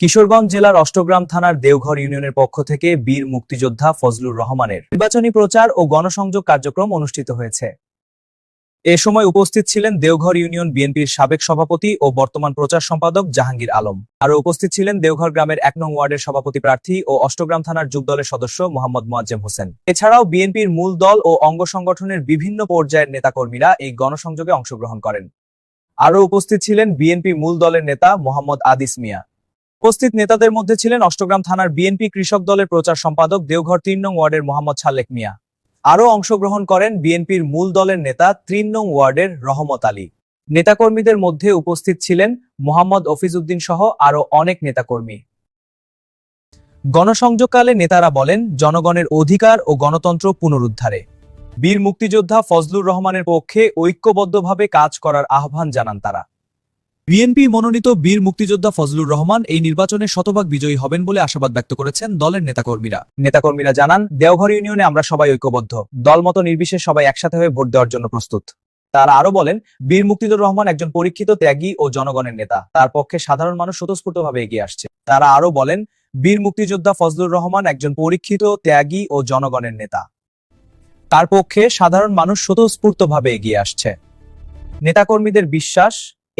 কিশোরগঞ্জ জেলার অষ্টগ্রাম থানার দেওঘর ইউনিয়নের পক্ষ থেকে বীর মুক্তিযোদ্ধা ফজলুর রহমানের নির্বাচনী প্রচার ও গণসংযোগ কার্যক্রম অনুষ্ঠিত হয়েছে। এ সময় উপস্থিত ছিলেন দেওঘর ইউনিয়ন বিএনপির সাবেক সভাপতি ও বর্তমান প্রচার সম্পাদক জাহাঙ্গীর আলম। আরও উপস্থিত ছিলেন দেওঘর গ্রামের এক নং ওয়ার্ডের সভাপতি প্রার্থী ও অষ্টগ্রাম থানার যুগদলের সদস্য মোহাম্মদ মোয়াজ্জেম হোসেন। এছাড়াও বিএনপির মূল দল ও অঙ্গ সংগঠনের বিভিন্ন পর্যায়ের নেতাকর্মীরা এই গণসংযোগে অংশগ্রহণ করেন। আরও উপস্থিত ছিলেন বিএনপি মূল দলের নেতা মোহাম্মদ আদিস মিয়া। উপস্থিত নেতাদের মধ্যে ছিলেন অষ্টগ্রাম থানার বিএনপি কৃষক দলের প্রচার সম্পাদক দেওঘর তিন নং ওয়ার্ডের মোহাম্মদ সালেক মিয়া। আরও অংশগ্রহণ করেন বিএনপির মূল দলের নেতা তিন নং ওয়ার্ডের রহমত আলী। নেতাকর্মীদের মধ্যে উপস্থিত ছিলেন মোহাম্মদ অফিজউদ্দিন সহ আরও অনেক নেতাকর্মী। গণসংযোগকালে নেতারা বলেন, জনগণের অধিকার ও গণতন্ত্র পুনরুদ্ধারে। বীর মুক্তিযোদ্ধা ফজলুর রহমানের পক্ষে ঐক্যবদ্ধভাবে কাজ করার আহ্বান জানান তারা। বিএনপি মনোনীত বীর মুক্তিযোদ্ধা ফজলুর রহমান এই নির্বাচনে শতভাগ বিজয়ী হবেন বলে আশাবাদ ব্যক্ত করেছেন দলের নেতাকর্মীরা। নেতাকর্মীরা জানান, দেওঘর ইউনিয়নে আমরা সবাই ঐক্যবদ্ধ। দলমত নির্বিশেষে সবাই একসাথে হয়ে ভোট দেওয়ার জন্য প্রস্তুত। তারা আরও বলেন, বীর মুক্তিযোদ্ধা রহমান একজন পরীক্ষিত ত্যাগী ও জনগণের নেতা। তার পক্ষে সাধারণ মানুষ স্বতঃস্ফূর্তভাবে এগিয়ে আসছে। তারা আরও বলেন, বীর মুক্তিযোদ্ধা ফজলুর রহমান একজন পরীক্ষিত ত্যাগী ও জনগণের নেতা। তার পক্ষে সাধারণ মানুষ স্বতঃস্ফূর্তভাবে এগিয়ে আসছে। নেতাকর্মীদের বিশ্বাস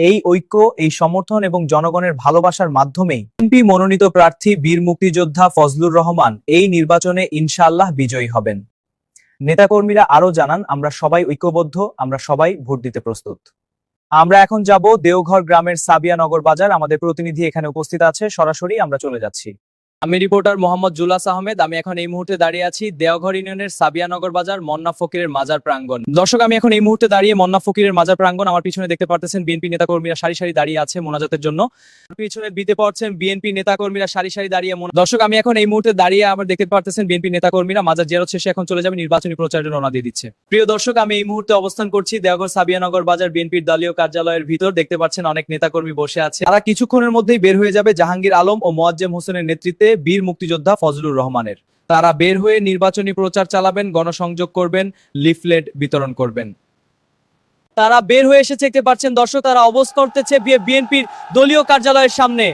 এই ঐক্য, এই সমর্থন এবং জনগণের ভালোবাসার মাধ্যমে এমপি মনোনীত প্রার্থী, বীর মুক্তিযোদ্ধা ফজলুর রহমান এই নির্বাচনে ইনশাআল্লাহ বিজয়ী হবেন। নেতাকর্মীরা আরও জানান, আমরা সবাই ঐক্যবদ্ধ, আমরা সবাই ভোট দিতে প্রস্তুত। আমরা এখন যাব দেওঘর গ্রামের সাবিয়া নগর বাজার। আমাদের প্রতিনিধি এখানে উপস্থিত আছে। সরাসরি আমরা চলে যাচ্ছি। আমি রিপোর্টার মোহাম্মদ জুলাস আহমেদ, আমি এখন এই মুহূর্তে দাঁড়িয়ে আছি দেওঘর ইউনিয়নের সাবিয়ানগর বাজার মন্না ফকিরের মাজার প্রাঙ্গণ। দর্শক, আমি এখন এই মুহূর্তে দাঁড়িয়ে মন্না ফকিরের মাজার প্রাঙ্গণ আমার পিছনে দেখতে পারতেছেন বিএনপি নেতাকর্মীরা সারি সারি দাঁড়িয়ে আছে মোনাজাতের জন্য। পিছনে দিতে পারছেন বিএনপি নেতাকর্মীরা সারি সারি দাঁড়িয়ে দর্শক, আমি এখন এই মুহূর্তে দাঁড়িয়ে আমার দেখতে পারতেছেন বিএনপি নেতাকর্মীরা মাজার জিয়ারত শেষে এখন চলে যাবে নির্বাচনী প্রচারের রওনা দিয়ে দিচ্ছে। প্রিয় দর্শক, আমি এই মুহূর্তে অবস্থান করছি দেওঘর সাবিয়ানগর বাজার বিএনপির দলীয় কার্যালয়ের ভিতর। দেখতে পাচ্ছেন অনেক নেতাকর্মী বসে আছে। তারা কিছুক্ষণের মধ্যেই বের হয়ে যাবে জাহাঙ্গীর আলম ও মোয়াজ্জেম হোসেনের নেতৃত্বে। বীর মুক্তিযোদ্ধা ফজলুর রহমানের। তারা বের হয়ে নির্বাচনী প্রচার চালাবেন গণসংযোগ করবেন লিফলেট বিতরণ করবেন। তারা বের হয়ে এসেছে দেখতে পাচ্ছেন দর্শক তারা অবস্থান করতেছে বিএনপির দলীয় কার্যালয়ের সামনে।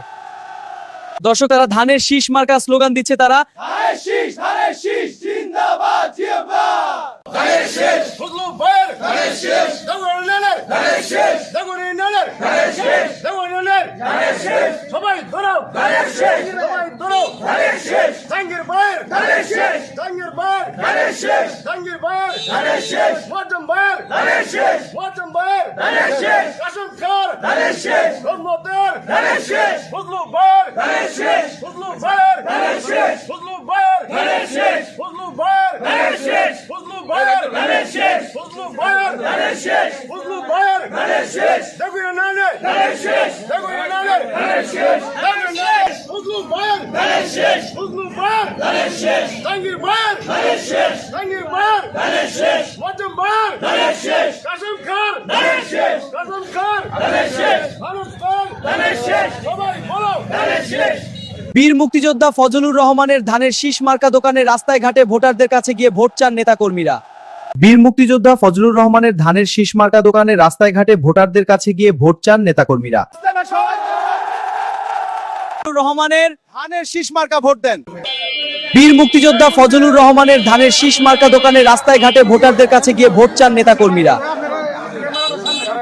দর্শক তারা ধানের শীষ মার্কা স্লোগান দিচ্ছে তারা। ধানের শীষ ধানের শীষ জিন্দাবাদ জিন্দাবাদ ধানের শীষ ফজলু ভাইয়ের ধানের শীষ দগর নেনের ধানের শীষ দগর নেনের ধানের শীষ দগর নেনের ধানের শীষ সবাই ধরো ধানের শীষ সবাই ধরো ধানের শীষ জাঙ্গির ভাইয়ের ধানের শীষ জাঙ্গির ভাইয়ের ধানের শীষ জাঙ্গির ভাইয়ের ধানের শীষ মোয়াজ্জম ভাইয়ের ধানের শীষ মোয়াজ্জম ভাইয়ের ধানের শীষ কাসম খার ধানের শীষ রহমতের ধানের শীষ ফজলু ভাইয়ের ধানের শীষ ফজলু ভাইয়ের ধানের শীষ ফজলু ভাইয়ের ধানের শীষ ফজলু ভাইয়ের ধানের শীষ ফজলু ভাইয়ের ধানের শীষ ফজলু ভাইয়ের ধানের শীষ ফজলু ভাইয়ের ধানের শীষ দেখুন নানে ধানের শীষ দেখুন নানে ধানের শীষ দেখুন নানে ফজলু ভাইয়ের ধানের শীষ ফজলু ভাইয়ের ধানের শীষ জাঙ্গির ভাইয়ের ধানের শীষ জাঙ্গির ভাইয়ের ধানের শীষ মোয়াজ্জম ভাইয়ের ধানের শীষ কাসম খান ধানের শীষ কাসম খান ধানের শীষ মানুষ খান ধানের শীষ সবাই ধানের শীষ বীর মুক্তিযোদ্ধা ফজলুর রহমানের ধানের শীষ মার্কা দোকানের রাস্তায় ঘাটে ভোটারদের কাছে গিয়ে ভোট চান নেতাকর্মীরা। বীর মুক্তিযোদ্ধা ফজলুর রহমানের ধানের শীষ মার্কা দোকানের রাস্তায় ঘাটে ভোটারদের কাছে গিয়ে ভোট চান নেতাকর্মীরা। রহমানের ধানের শীষ মার্কা ভোট দেন। বীর মুক্তিযোদ্ধা ফজলুর রহমানের ধানের শীষ মার্কা দোকানের রাস্তায় ঘাটে ভোটারদের কাছে গিয়ে ভোট চান নেতাকর্মীরা।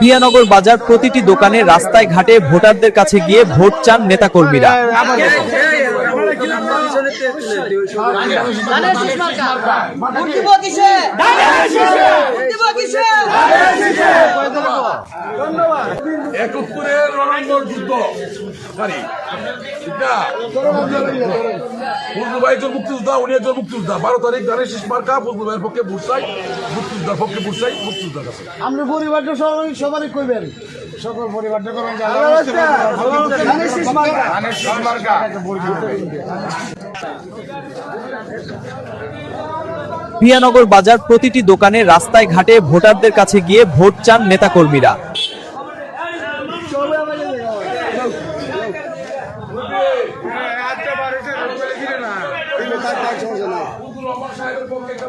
পিয়ানগর বাজার প্রতিটি দোকানে রাস্তায় ঘাটে ভোটারদের কাছে গিয়ে ভোট চান নেতাকর্মীরা। দিব এটা ফজলু ভাই একজন মুক্তিযোদ্ধা উনি একজন মুক্তিযোদ্ধা। বারো তারিখ ধানের শেষ মার্কা ফজলু ভাইয়ের পক্ষে মুক্তিযোদ্ধার পক্ষে মুক্তিযোদ্ধার কাছে। আমরা পরিবারটা সবাই সবারই কইবেন সকল পরিবারটা করুন পিয়ানগর বাজার প্রতিটি দোকানে রাস্তায় ঘাটে ভোটারদের কাছে গিয়ে ভোট চান নেতাকর্মীরা ফজলুর রহমান সাহেবের পক্ষে একটা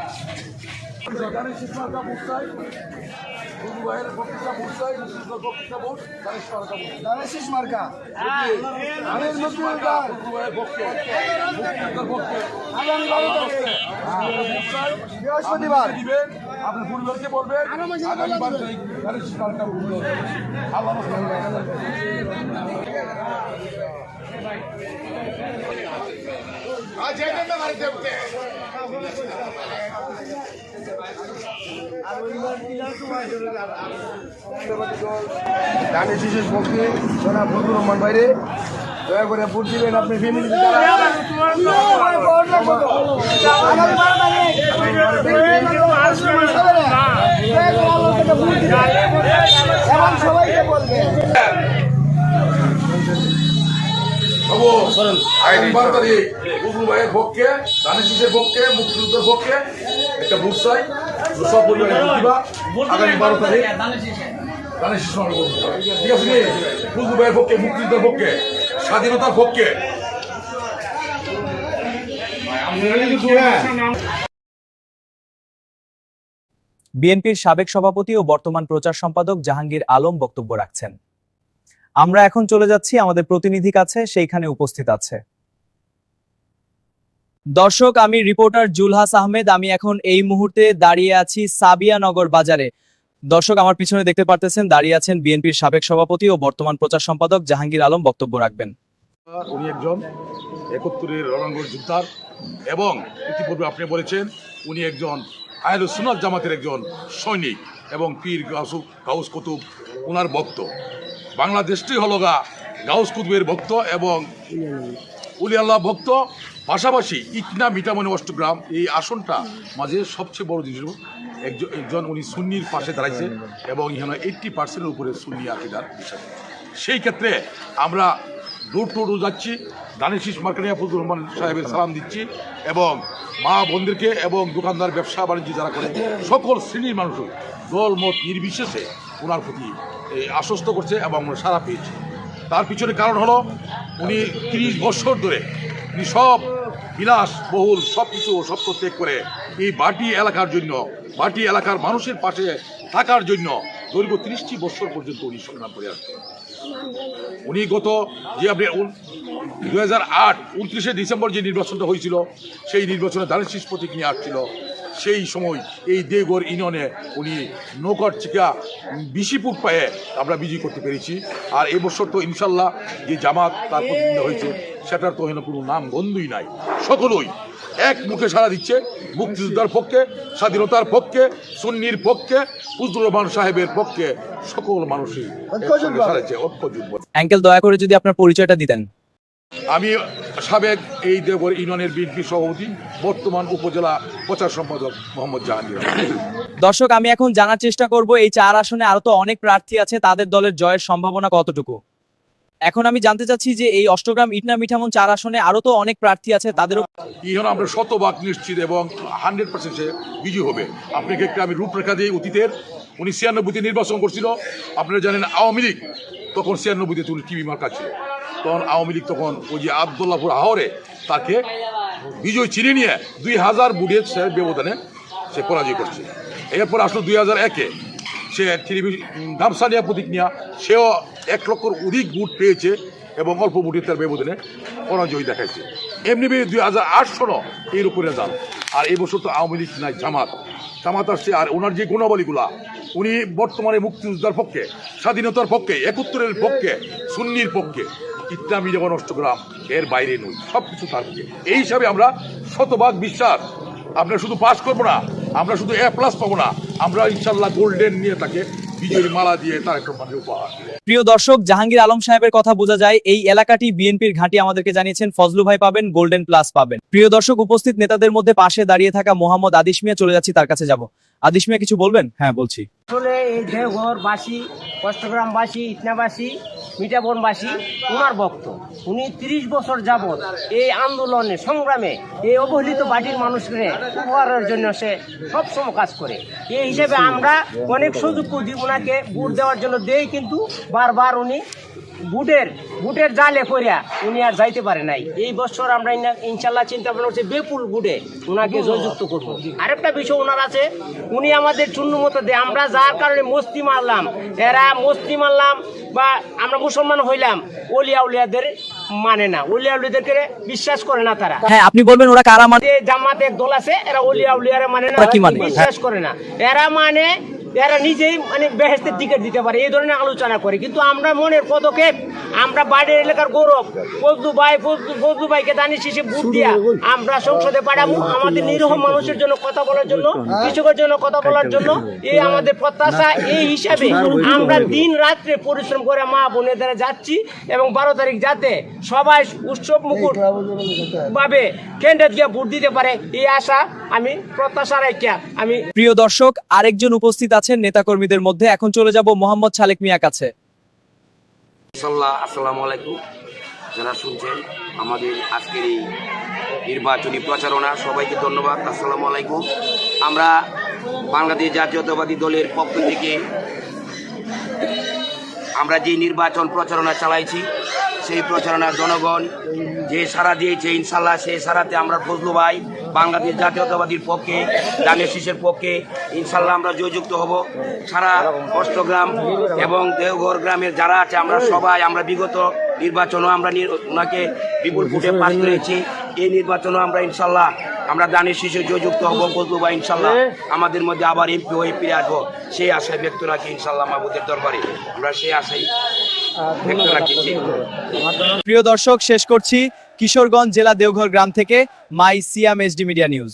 চলে তো উল্টা চাপা ধানের শীষ মার্কা ভোট চাই ভাইয়ের পক্ষে ভোট চাই মুক্তিযোদ্ধার পক্ষে ভোট ধানের শীষ মার্কা ভোট ধানের শীষ মার্কা ধানের শীষ মার্কা বুজলু ভাইয়ের ভোট চাই বৃহস্পতিবার। দিবেন আপনার পরিবারকে বলবেন। আগামী বারো তারিখ ধানের শীষ মার্কা ভোট দিতে হবে। আল্লাহ ধানের শীষের পক্ষে সোনা ফজলুর রহমান বাইরে। দয়া করে ভোট দিবেন আপনি ফ্যামিলি সবাইকে বলবেন বারো ভাইয়ের পক্ষে ধানের শীষের পক্ষে মুক্তিযুদ্ধের পক্ষে একটা ভোট চাই সব পরিবারের আগামী বারো তারিখ। কি ভাইয়ের পক্ষে মুক্তিযুদ্ধের পক্ষে স্বাধীনতার পক্ষে বিএনপির সাবেক সভাপতি ও বর্তমান প্রচার সম্পাদক জাহাঙ্গীর আলম বক্তব্য রাখছেন। আমরা এখন চলে যাচ্ছি আমাদের প্রতিনিধি কাছে, সেইখানে উপস্থিত আছে। দর্শক, আমি রিপোর্টার জুলহাস আহমেদ। আমি এখন এই মুহূর্তে দাঁড়িয়ে আছি সাবিয়ানগর বাজারে। দর্শক, আমার পিছনে দেখতে পারতেছেন, দাঁড়িয়ে আছেন বিএনপির সাবেক সভাপতি ও বর্তমান প্রচার সম্পাদক জাহাঙ্গীর আলম বক্তব্য রাখবেন। উনি একজন একত্তরের রণাঙ্গন যোদ্ধার এবং ইতিপূর্বে আপনি বলেছেন উনি একজন আয়ল সুনাত জামাতের একজন সৈনিক এবং পীর গাউস গাউস কুতুব ওনার ভক্ত। বাংলাদেশটি হল গা গাউস কুতুবের ভক্ত এবং উলি আল্লাহ ভক্ত। পাশাপাশি ইকনা মিটামনি অষ্টগ্রাম, এই আসনটা মাঝে সবচেয়ে বড় জিনিস একজন উনি সুন্নির পাশে দাঁড়াইছে এবং এখানে এইট্টি পার্সেন্টের উপরে সুন্নি আকিদার বিশ্বাস সেই ক্ষেত্রে আমরা ডোর টু ডোর যাচ্ছি দানিশিস মার্কানিয়া ফজলুর রহমান সাহেবের সালাম দিচ্ছি এবং মা বোনদেরকে এবং দোকানদার, ব্যবসা বাণিজ্য যারা করে, সকল শ্রেণির মানুষ দল মত নির্বিশেষে ওনার প্রতি আশ্বস্ত করছে এবং সারা পেয়েছি। তার পিছনে কারণ হলো উনি তিরিশ বছর ধরে উনি সব বিলাস, বহুল সব কিছু সত্য ত্যাগ করে এই বাটি এলাকার জন্য, বাটি এলাকার মানুষের পাশে থাকার জন্য দৈর্ঘ্য তিরিশটি বছর পর্যন্ত উনি সংগ্রাম করে আসছেন। উনি গত যে আপনি দু হাজার আট উনত্রিশে ডিসেম্বর যে নির্বাচনটা হয়েছিল, সেই নির্বাচনে দানের প্রতীক নিয়ে আসছিল। সেই সময় এই দেগর ইউনিয়নে উনি নৌকার চিকা বিশিপুর পায়ে আমরা বিজয়ী করতে পেরেছি। আর এবছর তো ইনশাল্লাহ যে জামাত তার প্রতিনিধিত্ব হয়েছে সেটার তো এখানে কোনো নাম গন্ধই নাই। সকলই এক মুখে সাড়া দিচ্ছে মুক্তিযোদ্ধার পক্ষে স্বাধীনতার পক্ষে সুন্নির পক্ষে ফজলুর রহমান সাহেবের পক্ষে সকল মানুষই অ্যাঙ্কেল দয়া করে যদি আপনার পরিচয়টা দিতেন। আমি সাবেক এই দেবর ইউনিয়নের বিএনপি সভাপতি বর্তমান উপজেলা প্রচার সম্পাদক মোহাম্মদ জাহাঙ্গীর। দর্শক আমি এখন জানার চেষ্টা করব এই চার আসনে আরও তো অনেক প্রার্থী আছে তাদের দলের জয়ের সম্ভাবনা কতটুকু? এখন আমি জানতে চাচ্ছি যে এই অষ্টগ্রাম ইটনা মিঠামন চার আসনে আরও তো অনেক প্রার্থী আছে তাদেরও ইহন আমরা শতভাগ নিশ্চিত এবং হান্ড্রেড পার্সেন্ট সে বিজয়ী হবে। আপনাকে একটা আমি রূপরেখা দিই অতীতের। উনি ছিয়ানব্বইতে নির্বাচন করছিল। আপনারা জানেন আওয়ামী লীগ তখন ছিয়ানব্বইতে উনি টিভি মার্কা ছিল তখন আওয়ামী লীগ তখন ওই যে আবদুল্লাপুর হাওরে তাকে বিজয় চিনে নিয়ে দুই হাজার বুড়িয়ে সে ব্যবধানে সে পরাজয় করছে। এরপর আসলো দুই হাজার একে। সে গামসানিয়া প্রতীক নিয়ে সেও এক লক্ষর অধিক বুট পেয়েছে এবং অল্প ভোটে তার ব্যবধানে পরাজয় দেখাইছে। এমনি দুই হাজার আট সনও এর উপরে যান। আর এই বছর তো আওয়ামী লীগ নাই জামাত। জামাত আসছে আর ওনার যে গুণাবলীগুলা, উনি বর্তমানে মুক্তিযোদ্ধার পক্ষে, স্বাধীনতার পক্ষে একত্তরের পক্ষে, সুন্নির পক্ষে ইসলামী যেমন অষ্টগ্রাম এর বাইরে নই সব কিছু তার পক্ষে এই হিসাবে আমরা শতভাগ বিশ্বাস। আমরা শুধু পাস করব না আমরা শুধু এ প্লাস পাবো না আমরা ইনশাল্লাহ গোল্ডেন নিয়ে তাকে মানে প্রিয় দর্শক জাহাঙ্গীর আলম সাহেবের কথা বোঝা যায় এই এলাকাটি বিএনপির ঘাঁটি আমাদেরকে জানিয়েছেন ফজলু ভাই পাবেন গোল্ডেন প্লাস পাবেন। প্রিয় দর্শক উপস্থিত নেতাদের মধ্যে পাশে দাঁড়িয়ে থাকা মোহাম্মদ আদিস মিয়া চলে যাচ্ছি তার কাছে যাব। আদিস মিয়া কিছু বলবেন? হ্যাঁ বলছি। আসলে এই দেওঘরবাসী অষ্টগ্রামবাসী ইটনাবাসী মিঠাবনবাসী উনার ভক্ত। উনি তিরিশ বছর যাবৎ এই আন্দোলনে, সংগ্রামে এই অবহেলিত বাটির মানুষকে উপহারের জন্য সে সবসময় কাজ করে। এই হিসেবে আমরা অনেক সুযোগ দিই ওনাকে ভোট দেওয়ার জন্য দেই, কিন্তু বারবার উনি বুটের বুটের জালে পড়িয়া উনি আর যাইতে পারে নাই। এই বছর আমরা ইনশাল্লাহ চিন্তা ভাবনা করছি বেপুল বুটে উনাকে জয়যুক্ত করব। আরেকটা বিষয় ওনার আছে উনি আমাদের চূর্ণ মতো দেয়। আমরা যার কারণে মস্তি মারলাম এরা মস্তি মারলাম বা আমরা মুসলমান হইলাম ওলিয়া উলিয়াদের মানে না ওলিয়া উলিয়াদেরকে বিশ্বাস করে না তারা। হ্যাঁ আপনি বলবেন ওরা কারা মানে? জামাত এক দল আছে এরা ওলিয়া উলিয়ারে মানে না মানে? বিশ্বাস করে না। এরা মানে এরা নিজেই মানে বেহেস্তের টিকিট দিতে পারে এই ধরনের আলোচনা করে। কিন্তু আমরা মনের পদক্ষেপ আমরা বাইরের এলাকার গৌরব ফজলু ভাই ফজলু ফজলু ভাইকে দানি শেষে ভোট দিয়া আমরা সংসদে পাঠাবো। আমাদের নিরহ মানুষের জন্য কথা বলার জন্য কৃষকের জন্য কথা বলার জন্য এই আমাদের প্রত্যাশা এই হিসাবে আমরা দিন রাত্রে পরিশ্রম করে মা বোনেদের যাচ্ছি এবং বারো তারিখ যাতে সবাই উৎসব মুকুট ভাবে কেন্দ্রে গিয়ে ভোট দিতে পারে এই আশা আমি প্রত্যাশা রাখিয়া আমি প্রিয় দর্শক আরেকজন উপস্থিত আছেন নেতাকর্মীদের মধ্যে। এখন চলে যাব মোহাম্মদ সালেক মিয়া কাছে। আসসালামু আলাইকুম। যারা শুনছেন আমাদের আজকের এই নির্বাচনী প্রচারণা, সবাইকে ধন্যবাদ। আসসালামু আলাইকুম। আমরা বাংলাদেশ জাতীয়তাবাদী দলের পক্ষ থেকে আমরা যে নির্বাচন প্রচারণা চালাইছি সেই প্রচারণার জনগণ, যে সারা দিয়েছে, ইনশাল্লাহ সেই সারাতে আমরা ফজলু ভাই বাংলাদেশ জাতীয়তাবাদীর পক্ষে, দানের শীষের পক্ষে, ইনশাল্লাহ আমরা জয়যুক্ত হব। সারা অষ্টগ্রাম এবং দেওঘর গ্রামের যারা আছে, আমরা সবাই, আমরা বিগত নির্বাচনও আমরা ওনাকে বিপুল ফুটে পাস করেছি। এই নির্বাচনও আমরা ইনশাল্লাহ, আমরা দানের শিশু জয়যুক্ত হব, ফজলু ভাই ইনশাল্লাহ আমাদের মধ্যে আবার এমপি হয়ে ফিরে আসব। সেই আশায় ব্যক্ত রাখি ইনশাল্লাহ মাহবুদের দরবারে। আমরা সেই জি। প্রিয় দর্শক শেষ করছি কিশোরগঞ্জ জেলা দেওঘর গ্রাম থেকে my Siam SD media news.